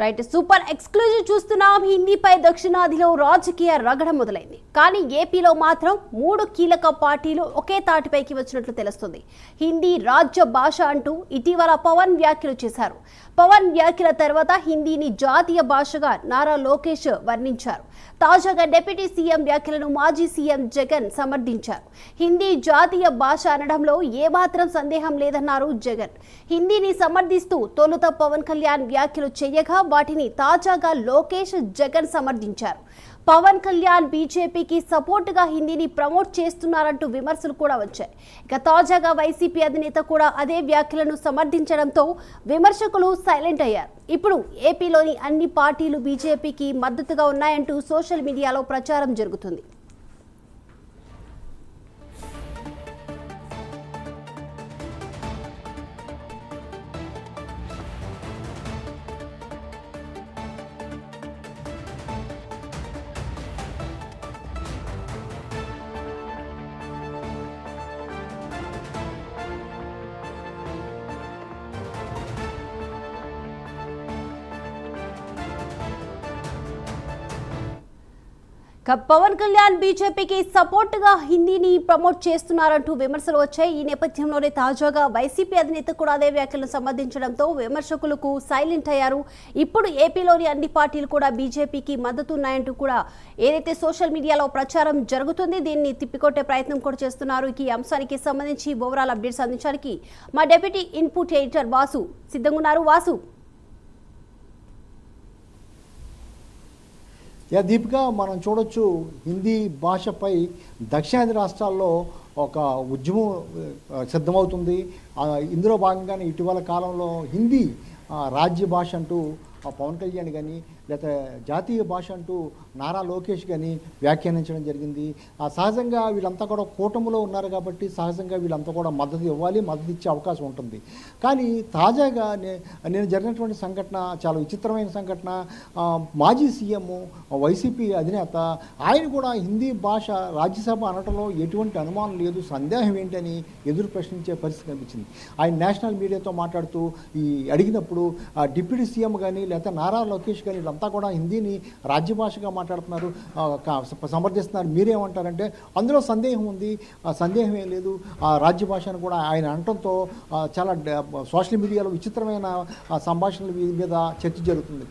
Right super exclusive చూస్తున్నాం. హిందీపై దక్షిణాదిలో రాజకీయ రగడ మొదలైంది. కానీ ఏపీలో మాత్రం మూడు కీలక పార్టీలు ఒకే తాటిపైకి వచ్చినట్లు తెలుస్తుంది. హిందీ రాజ్య భాష అంటూ ఇటీవల పవన్ వ్యాఖ్యలు చేశారు. పవన్ వ్యాఖ్యల తర్వాత హిందీని జాతీయ భాషగా నారా లోకేష్ వర్ణించారు. తాజాగా డిప్యూటీ సీఎం వ్యాఖ్యలను మాజీ సీఎం జగన్ సమర్థించారు. హిందీ జాతీయ భాష అనడంలో ఏమాత్రం సందేహం లేదన్నారు జగన్. హిందీని సమర్థిస్తూ తొలుత పవన్ కళ్యాణ్ వ్యాఖ్యలు చేయగా వాటిని తాజాగా లోకేష్ జగన్ సమర్థించారు. పవన్ కళ్యాణ్ బీజేపీకి సపోర్టుగా హిందీని ప్రమోట్ చేస్తున్నారంటూ విమర్శలు కూడా వచ్చాయి. ఇక తాజాగా వైసీపీ అధినేత కూడా అదే వ్యాఖ్యలను సమర్థించడంతో విమర్శకులు సైలెంట్ అయ్యారు. ఇప్పుడు ఏపీలోని అన్ని పార్టీలు బీజేపీకి మద్దతుగా ఉన్నాయంటూ సోషల్ మీడియాలో ప్రచారం జరుగుతుంది. పవన్ కళ్యాణ్ బీజేపీకి సపోర్ట్గా హిందీని ప్రమోట్ చేస్తున్నారంటూ విమర్శలు వచ్చాయి. ఈ నేపథ్యంలోనే తాజాగా వైసీపీ అధినేత కూడా అదే వ్యాఖ్యలను సంబంధించడంతో విమర్శకులకు సైలెంట్ అయ్యారు. ఇప్పుడు ఏపీలోని అన్ని పార్టీలు కూడా బీజేపీకి మద్దతు ఉన్నాయంటూ కూడా ఏదైతే సోషల్ మీడియాలో ప్రచారం జరుగుతుంది దీన్ని తిప్పికొట్టే ప్రయత్నం కూడా చేస్తున్నారు. ఈ అంశానికి సంబంధించి ఓవరాల్ అప్డేట్స్ అందించడానికి మా డెప్యూటీ ఇన్పుట్ ఎడిటర్ వాసు సిద్ధంగా ఉన్నారు వాసు యా దీపిక మనం చూడొచ్చు హిందీ భాషపై దక్షిణాది రాష్ట్రాల్లో ఒక ఉద్యమం సిద్ధమవుతుంది. ఇందులో భాగంగానే ఇటీవల కాలంలో హిందీ రాజ్య భాష అంటూ ఆ, పవన్ కళ్యాణ్ కానీ లేకపోతే జాతీయ భాష అంటూ నారా లోకేష్ కానీ వ్యాఖ్యానించడం జరిగింది. ఆ సహజంగా వీళ్ళంతా కూడా కూటమిలో ఉన్నారు కాబట్టి సహజంగా వీళ్ళంతా కూడా మద్దతు ఇవ్వాలి మద్దతు ఇచ్చే అవకాశం ఉంటుంది. కానీ తాజాగా నే- నేను జరిగినటువంటి సంఘటన చాలా విచిత్రమైన సంఘటన మాజీ సీఎం వైసీపీ అధినేత ఆయన కూడా హిందీ భాష రాజ్యసభ అనటంలో ఎటువంటి అనుమానం లేదు సందేహం ఏంటని ఎదురు ప్రశ్నించే పరిస్థితి కనిపించింది. ఆయన నేషనల్ మీడియాతో మాట్లాడుతూ ఈ అడిగినప్పుడు ఆ, డిప్యూటీ సీఎం కానీ లేకపోతే నారా లోకేష్ కానీ అంతా కూడా హిందీని రాజ్య భాషగా మాట్లాడుతున్నారు సమర్థిస్తున్నారు మీరేమంటారంటే అందులో సందేహం ఉంది. ఆ సందేహం ఏం లేదు. ఆ రాజ్య భాషను కూడా ఆయన అనటంతో చాలా డ- సోషల్ మీడియాలో విచిత్రమైన సంభాషణల మీద చర్చ జరుగుతుంది.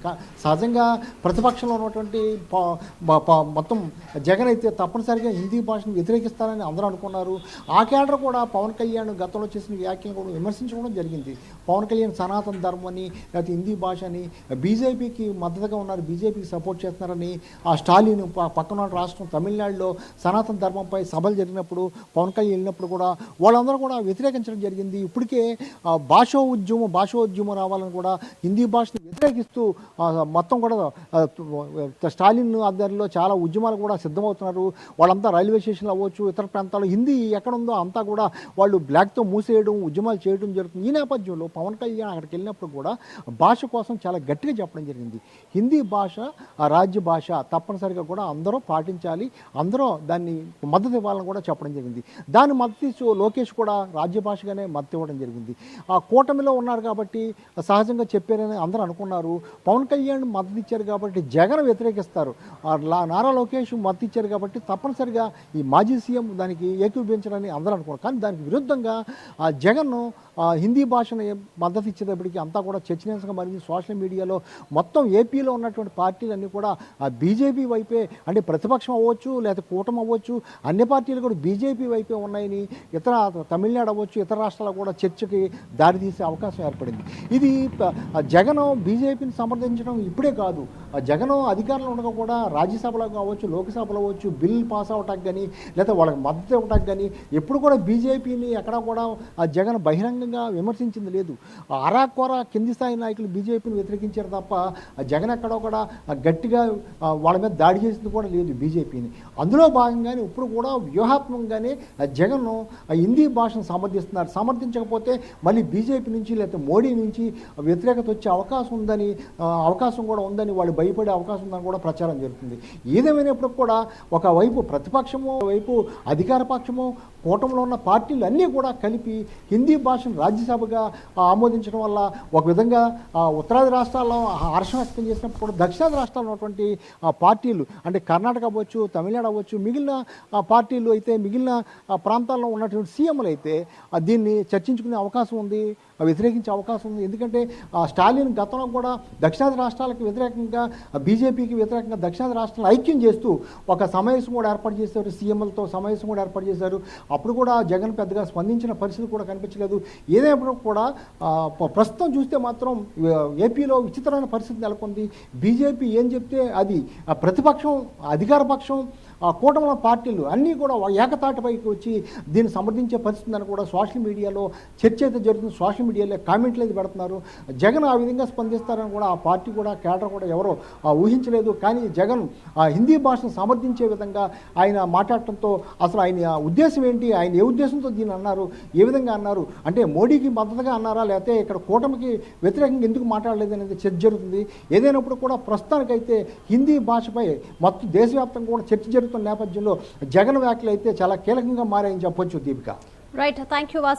సహజంగా ప్రతిపక్షంలో ఉన్నటువంటి ప- మొత్తం జగన్ అయితే తప్పనిసరిగా హిందీ భాషను వ్యతిరేకిస్తారని అందరూ అనుకున్నారు. ఆ క్యాడర్ కూడా పవన్ కళ్యాణ్ గతంలో చేసిన వ్యాఖ్యలు కూడా విమర్శించడం జరిగింది. పవన్ కళ్యాణ్ సనాతన ధర్మం అని లేకపోతే హిందీ భాష అని బీజేపీకి మద్దతుగా ఉన్నారు బీజేపీకి సపోర్ట్ చేస్తున్నారని ఆ స్టాలిన్ పక్కన రాష్ట్రం తమిళనాడులో సనాతన ధర్మంపై సభలు జరిగినప్పుడు పవన్ కళ్యాణ్ వెళ్ళినప్పుడు కూడా వాళ్ళందరూ కూడా వ్యతిరేకించడం జరిగింది. ఇప్పటికే భాషో ఉద్యమం భాషో ఉద్యమం రావాలని కూడా హిందీ భాషను వ్యతిరేకిస్తూ మొత్తం కూడా స్టాలిన్ ఆధ్వర్యంలో చాలా ఉద్యమాలు కూడా సిద్ధమవుతున్నారు. వాళ్ళంతా రైల్వే స్టేషన్లు అవ్వచ్చు ఇతర ప్రాంతాల్లో హిందీ ఎక్కడుందో అంతా కూడా వాళ్ళు బ్లాక్తో మూసేయడం ఉద్యమాలు చేయడం జరుగుతుంది. ఈ నేపథ్యంలో పవన్ కళ్యాణ్ అక్కడికి వెళ్ళినప్పుడు కూడా భాష కోసం చాలా గట్టిగా చెప్పడం జరిగింది. హిందీ భాష రాజ్య భాష తప్పనిసరిగా కూడా అందరూ పాటించాలి. అందరూ దాన్ని మద్దతు ఇవ్వాలని కూడా చెప్పడం జరిగింది. దాని మద్దతు లోకేష్ కూడా రాజ్య భాషగానే మద్దతు ఇవ్వడం జరిగింది. ఆ కూటమిలో ఉన్నారు కాబట్టి సహజంగా చెప్పారని అందరూ అనుకున్నారు. పవన్ కళ్యాణ్ మద్దతు ఇచ్చారు కాబట్టి జగన్ వ్యతిరేకిస్తారు. నారా లోకేష్ మద్దతు ఇచ్చారు కాబట్టి తప్పనిసరిగా ఈ మాజీ సీఎం దానికి ఏకీభవించడానికి అందరూ అనుకున్నారు. కానీ దానికి విరుద్ధంగా ఆ జగన్ హిందీ భాషను మద్దతు ఇచ్చేటప్పటికి అంతా కూడా చర్చనీయాంశంగా మారింది. సోషల్ మీడియాలో మొత్తం ఏపీలో ఉన్నటువంటి పార్టీలన్నీ కూడా ఆ బీజేపీ వైపే అంటే ప్రతిపక్షం అవ్వచ్చు లేకపోతే కూటమి అవ్వచ్చు అన్ని పార్టీలు కూడా బీజేపీ వైపే ఉన్నాయని ఇతర తమిళనాడు అవ్వచ్చు ఇతర రాష్ట్రాలు కూడా చర్చకి దారితీసే అవకాశం ఏర్పడింది. ఇది జగన్ బీజేపీని సమర్థించడం ఇప్పుడే కాదు. జగన్ అధికారంలో ఉండగా కూడా రాజ్యసభలో కావచ్చు లోక్సభలో అవ్వచ్చు బిల్ పాస్ అవటానికి కానీ లేదా వాళ్ళకి మద్దతు ఇవ్వటానికి కానీ ఎప్పుడు కూడా బీజేపీని ఎక్కడా కూడా ఆ జగన్ బహిరంగంగా విమర్శించింది లేదు. అరాకొర కింది స్థాయి నాయకులు బీజేపీని వ్యతిరేకించారు తప్ప ఆ జగన్ ఎక్కడో కూడా గట్టిగా వాళ్ళ మీద దాడి చేసింది కూడా లేదు బీజేపీని. అందులో భాగంగానే ఇప్పుడు కూడా వ్యూహాత్మకంగానే ఆ జగన్ ఆ హిందీ భాషను సమర్థిస్తున్నారు. సమర్థించకపోతే మళ్ళీ బీజేపీ నుంచి లేకపోతే మోడీ నుంచి వ్యతిరేకత వచ్చే అవకాశం ఉందని అవకాశం కూడా ఉందని వాళ్ళు భయపడే అవకాశం ఉందని కూడా ప్రచారం జరుగుతుంది. ఏదేమైనప్పటికి కూడా ఒకవైపు ప్రతిపక్షము వైపు అధికార పక్షము కూటమిలో ఉన్న పార్టీలు అన్నీ కూడా కలిపి హిందీ భాషను రాజ్యసభగా ఆమోదించడం వల్ల ఒక విధంగా ఉత్తరాది రాష్ట్రాల్లో హర్షం వ్యక్తం చేసినప్పుడు కూడా దక్షిణాది రాష్ట్రాల్లో ఉన్నటువంటి పార్టీలు అంటే కర్ణాటక అవ్వచ్చు తమిళనాడు అవ్వచ్చు మిగిలిన ఆ, పార్టీలు అయితే మిగిలిన ప్రాంతాల్లో ఉన్నటువంటి సీఎంలు అయితే దీన్ని చర్చించుకునే అవకాశం ఉంది వ్యతిరేకించే అవకాశం ఉంది. ఎందుకంటే ఆ, స్టాలిన్ గతంలో కూడా దక్షిణాది రాష్ట్రాలకు వ్యతిరేకంగా బీజేపీకి వ్యతిరేకంగా దక్షిణాది రాష్ట్రాలను ఐక్యం చేస్తూ ఒక సమావేశం కూడా ఏర్పాటు చేశారు సీఎంలతో సమావేశం కూడా ఏర్పాటు చేశారు. అప్పుడు కూడా జగన్ పెద్దగా స్పందించిన పరిస్థితి కూడా కనిపించలేదు. ఏదైనా కూడా ప్రస్తుతం చూస్తే మాత్రం ఏపీలో విచిత్రమైన పరిస్థితి నెలకొంది. బీజేపీ ఏం చెప్తే అది ఆ, ప్రతిపక్షం అధికార పక్షం ఆ కూటమిలో పార్టీలు అన్నీ కూడా ఏకతాటిపైకి వచ్చి దీన్ని సమర్థించే పరిస్థితి అని కూడా సోషల్ మీడియాలో చర్చ అయితే జరుగుతుంది. సోషల్ మీడియాలో కామెంట్లు అయితే పెడుతున్నారు. జగన్ ఆ విధంగా స్పందిస్తారని కూడా ఆ పార్టీ కూడా కేడర్ కూడా ఎవరో ఊహించలేదు. కానీ జగన్ ఆ హిందీ భాషను సమర్థించే విధంగా ఆయన మాట్లాడటంతో అసలు ఆయన ఉద్దేశం ఏంటి? ఆయన ఏ ఉద్దేశంతో దీన్ని అన్నారు? ఏ విధంగా అన్నారు? అంటే మోడీకి మద్దతుగా అన్నారా? లేకపోతే ఇక్కడ కూటమికి వ్యతిరేకంగా ఎందుకు మాట్లాడలేదు అనేది చర్చ జరుగుతుంది. ఏదైనప్పుడు కూడా ప్రస్తుతానికైతే హిందీ భాషపై మొత్తం దేశవ్యాప్తంగా కూడా చర్చ పేరుతో నేపథ్యంలో జగన్ వ్యాఖ్యలు అయితే చాలా కీలకంగా మారాయని చెప్పొచ్చు దీపిక. Right thank you